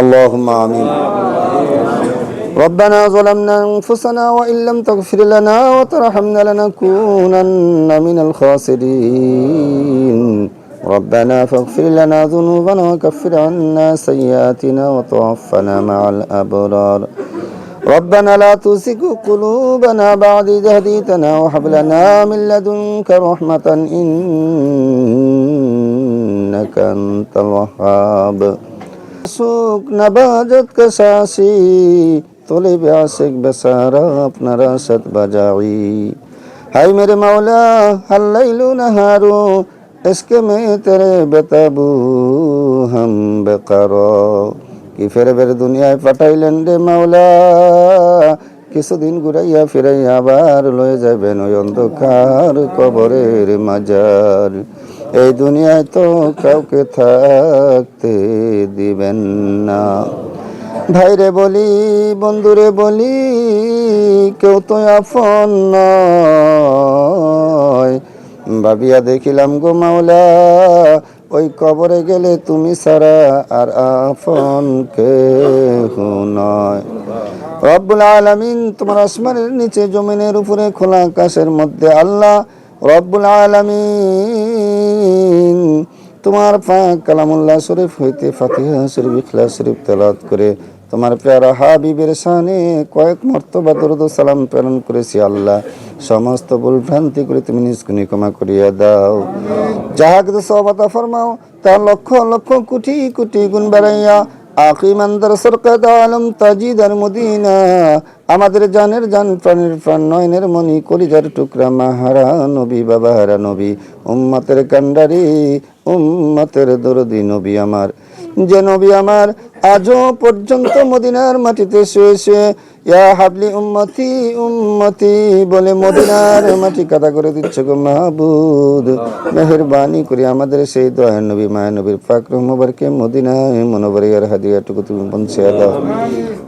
اللهم آمين. ربنا ظلمنا أنفسنا وإن لم تغفر لنا وترحمنا لنكونن من الخاسرين. ربنا فاغفر لنا ذنوبنا وكفر عنا سيئاتنا وتوفنا مع الأبرار. ربنا لا تزغ قلوبنا بعد إذ هديتنا وهب لنا من لدنك رحمة إنك أنت الوهاب. মাসুক নবাজত কসাসি? তোলে ব্যাসিক বেসারা আপনারা সত বাজাই হাই মেরে মাওলা হাল্লাইলু নাহারু, এসকে মে তেরে বেতাবু, হাম বেকার। কি ফেরে ফেরে দুনিয়ায় পাঠাইলেন রে মাওলা? কিছুদিন ঘুরাইয়া ফিরাইয়া আবার লয়ে যাবেন ওই অন্ধকার কবরের মাজার। এই দুনিয়ায় তো কাউকে থাকতে দিবেন না। ভাইরে বলি, বন্ধুরে বলি, কেউ তো আপন নয়। ভাবিয়া দেখিলাম গো মাওলা, ওই কবরে গেলে তুমি সারা আর আপন কেহ নয়। রব্বুল আলামিন তোমার আসমানের নিচে জমিনের উপরে খোলা আকাশের মধ্যে আল্লাহ রব্বুল আলামিন তোমার পাক কালামুল্লাহ শরীফ হইতে ফাতিহা শরীফ ইখলা শরীফ তেলাত করে তোমার প্যারা হাবিবের সানে কয়েক মর্তবা দরুদ সালাম প্রেরণ করেছি আল্লাহ। সমস্ত ভুল ভ্রান্তি করে তুমি নিষ্কুনি ক্ষমা করিয়া দাও। যাহা কিছু সবাতা ফরমাও তার লক্ষ লক্ষ কোটি কোটি গুণ বেড়াইয়া তাজিদার আমাদের জানের জান প্রাণের প্রাণ নয়নের মণি, কলিজার টুকরা মাহারা নবী বাবা হারা নবী, উম্মতের কান্ডারি উম্মতের দরদি নবী আমার। যে নবী আমার, আজও পর্যন্ত মদিনার মাটিতে শুয়ে শুয়ে ইয়া হাবলি উম্মতি উম্মতি, বলে মদিনার মাটি কাটা করে দিচ্ছ গো মাহবুদ। মেহরবানি করে আমাদের সেই দয়ার নবী মায়া নবীর পাক রহমবারকে মদিনায় মনোবরিয়ার হাদিয়াটুকু তুমি পৌঁছে দাও।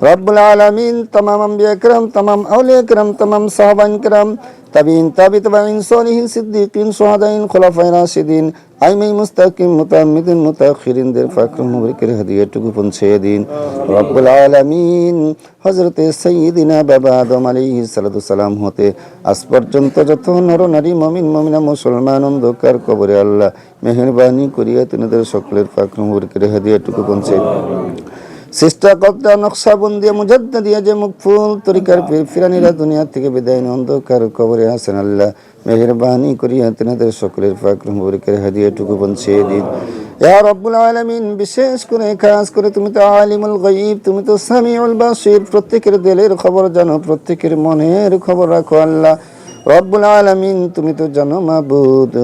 রব্বুল আলমিন, তমাম আম্বিয়া کرام تمام اولیاء کرام تمام صحابہ کرام তাবিন তাবি তাবিন সলিহিন সিদ্দিকিন, সুহাদাইন, খোলাফায়ে রাশিদিন, আইমাই মুস্তাকিম, মুতাম্মিদিন মুতাখিরিনদের ফাকরুম মুবারকের হাদিয়াটুকু পৌঁছে দিন। রব্বুল আলামিন হযরতে সাইয়্যিদিনা বাবা আদম আলাইহিস সালাতু সালাম হতে, আজ পর্যন্ত যত নর নারী, মুমিন, মুমিনা, মুসলমান, অন্ধকার কবরে আল্লাহ মেহেরবানি করিয়া তিনাদের সকলের ফাকরুম মুবারকের হাদিয়াটুকু পৌঁছে চেষ্টা করতে নকশা বন্দিয়া মুজাদ্দা দিয়া যে মুকফুল তরিকার পীর ফিরানিরা দুনিয়া থেকে বিদায় নিয়ে অন্ধকার কবরে আসেন আল্লাহ। মেহেরবানি করিয়া তেনাদের সকলের ফাকরুম বরিকের হাদিয়াটুকু পৌঁছে দিন। ইয়া রব্বুল আলামিন বিশেষ করে খাস করে তুমি তো আলিমুল গায়ব তুমি তো সামিউল বাসির প্রত্যেকের দিলের খবর জানো প্রত্যেকের মনের খবর রাখো আল্লাহ। রব্বুল আলামিন তুমি তো জানো মাবুদ।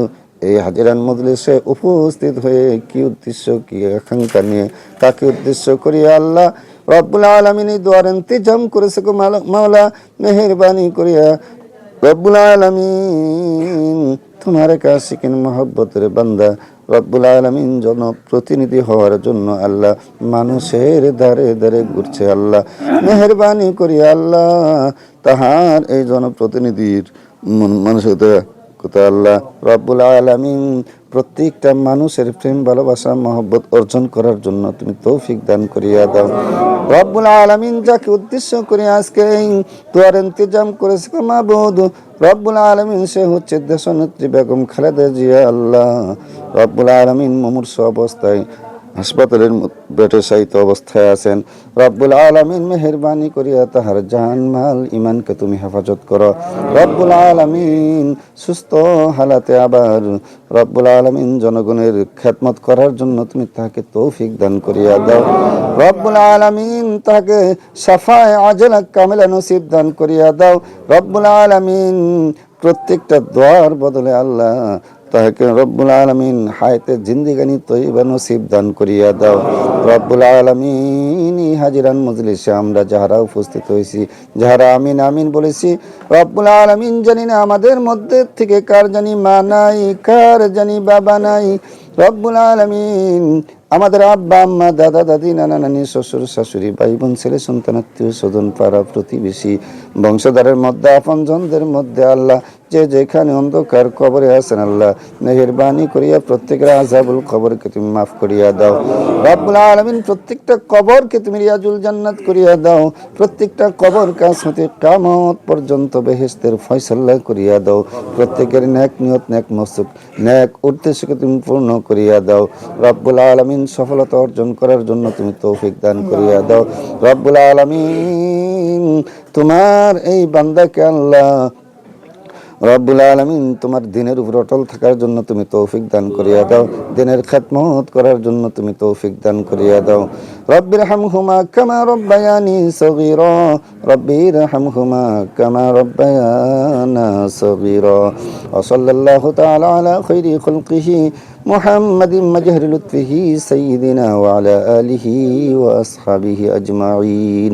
এই হাজিরান মজলিসে উপস্থিত হয়ে কি উদ্দেশ্য, কি আকাঙ্ক্ষা নিয়ে কাকে উদ্দেশ্য করিয়া আল্লাহ? রব্বুল আলমিন দোয়ার ইন্তজাম করেছে গো মাওলা, মেহরবানি করিয়া। রব্বুল আলমিন, তোমার কাছে কিন মহব্বতের বান্দা। রব্বুল আলমিন জনপ্রতিনিধি হওয়ার জন্য আল্লাহ মানুষের দ্বারে দ্বারে ঘুরছে আল্লাহ। মেহরবানি করিয়া আল্লাহ, তাহার এই জনপ্রতিনিধির মন- মানুষের কোথা রব্বুল আলমিন। প্রত্যেকটা মানুষের প্রেম, ভালোবাসা, মহব্বত অর্জন করার জন্য তুমি তৌফিক দান করিয়া দাও। রব্বুল আলমিন যাকে উদ্দেশ্য করে আজকে তোয়ার ইন্তজাম করেছে মাবুদ রব্বুল আলমিন সে হচ্ছে দেশনেত্রী বেগম খালেদা জিয়া আল্লাহ। রব্বুল আলমিন মুমূর্ষ অবস্থায় হাসপাতালের বেটে সাহিত্য অবস্থায় আছেন। রব্বুল আলমিন মেহরবানি করিয়া তাহার জান মাল ইমানকে তুমি হেফাজত করো। রব্বুল আলমিন সুস্থ হালাতে আবার রব্বুল আলমিন জনগণের খেদমত করার জন্য তুমি তাহাকে তৌফিক দান করিয়া দাও। রব্বুল আলমিন তাহাকে সাফায় আজলা কামেলা নসিব দান করিয়া দাও। রব্বুল আলমিন প্রত্যেকটা দোয়ার বদলে আল্লাহ তাহাকে রব্বুল আলমিন হায়তে জিন্দিগানি তৈবা নসিব দান করিয়া দাও। রব্বুল আলমিন হাজিরান মজলিসে আমরা যাহারা উপস্থিত হয়েছি যাহারা আমিন আমিন বলেছি, রব্বুল আলমিন জানি না আমাদের মধ্যে থেকে কার জানি মা নাই, কার জানি বাবা নাই। রব্বুল আলমিন আমাদের আব্বা, আম্মা, দাদা, দাদি, নানা, নানি, শ্বশুর, শাশুড়ি ভাই বোন ছেলে, সন্তান, আত্মীয়, স্বজন, পাড়া, প্রতিবেশী, বংশধরের মধ্যে, আপনজনদের মধ্যে আল্লাহ যে যেখানে অন্ধকার কবরে আছেন আল্লাহ, মেহেরবানি করিয়া প্রত্যেকের আজাবুল কবরকে তুমি মাফ করিয়া দাও। রব্বুল আলমিন প্রত্যেকটা কবরকে তুমি রিয়াজুল জান্নাত করিয়া দাও। প্রত্যেকটা কবর কাছ হতে কামত পর্যন্ত বেহেস্তের ফয়সাল্লা করিয়া দাও। প্রত্যেকের ন্যাক নিয়ত, ন্যাক মসুক ন্যাক উদ্দেশ্যকে তুমি পূর্ণ করিয়া দাও। রব্বুল আলামিন সফলতা অর্জন করার জন্য তুমি তৌফিক দান করিয়া দাও। রব্বুল আলামিন, তোমার এই বান্দাকে আল্লাহ রব্বুল আলমিন তোমার দিনের উপর অটল থাকার জন্য তুমি তৌফিক দান করিয়া দাও দিনের খেদমত করার জন্য তুমি তৌফিক দান করিয়া দাও রব্বির হামহুমা কামা রব্বায়ানি সগীরা রব্বির হামহুমা কামা রব্বায়ানা সগীরা وصلى الله تعالى على خير خلقه محمد مجهر لطفه سيدنا وعلى آله وأصحابه أجمعين